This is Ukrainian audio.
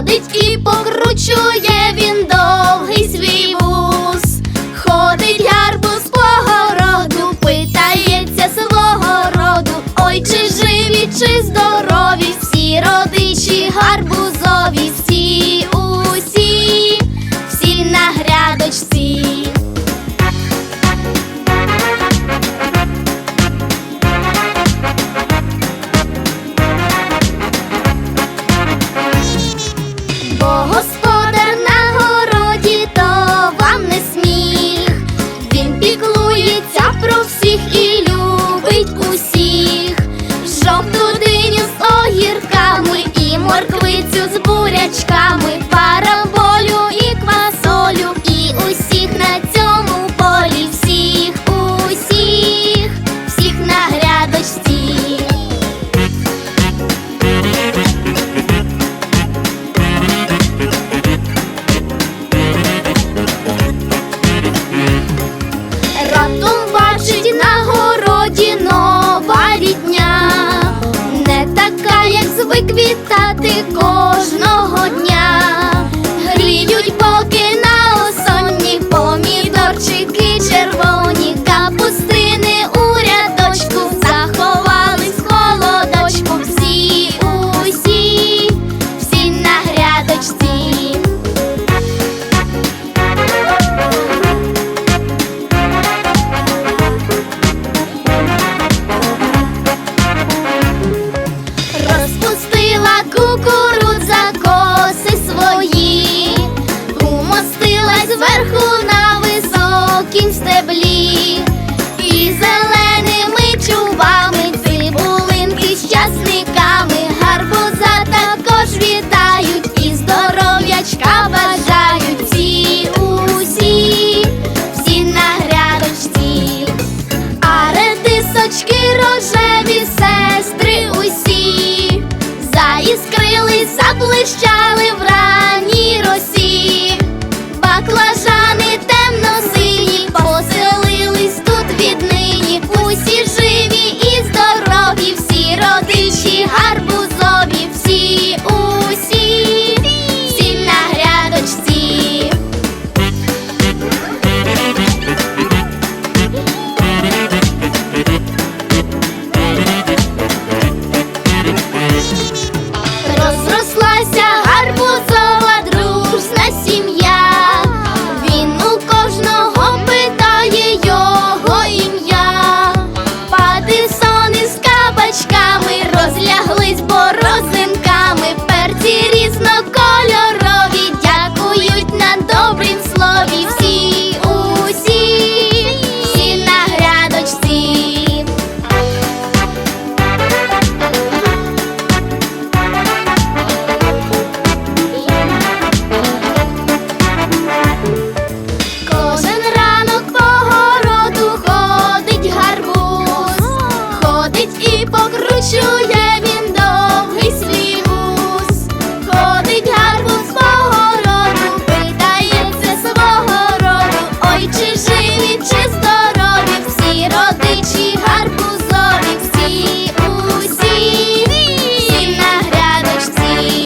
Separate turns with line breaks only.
ходить і покручує він довгий свій вуз. Ходить гарбуз по городу, питається свого роду. Ой, чи живі, чи здорові, всі родичі гарбузові, всі Бо господар на городі, то вам не сміх. Він піклується про всіх і любить усіх. Жовту диню з огірками і морквицю з бурячками, і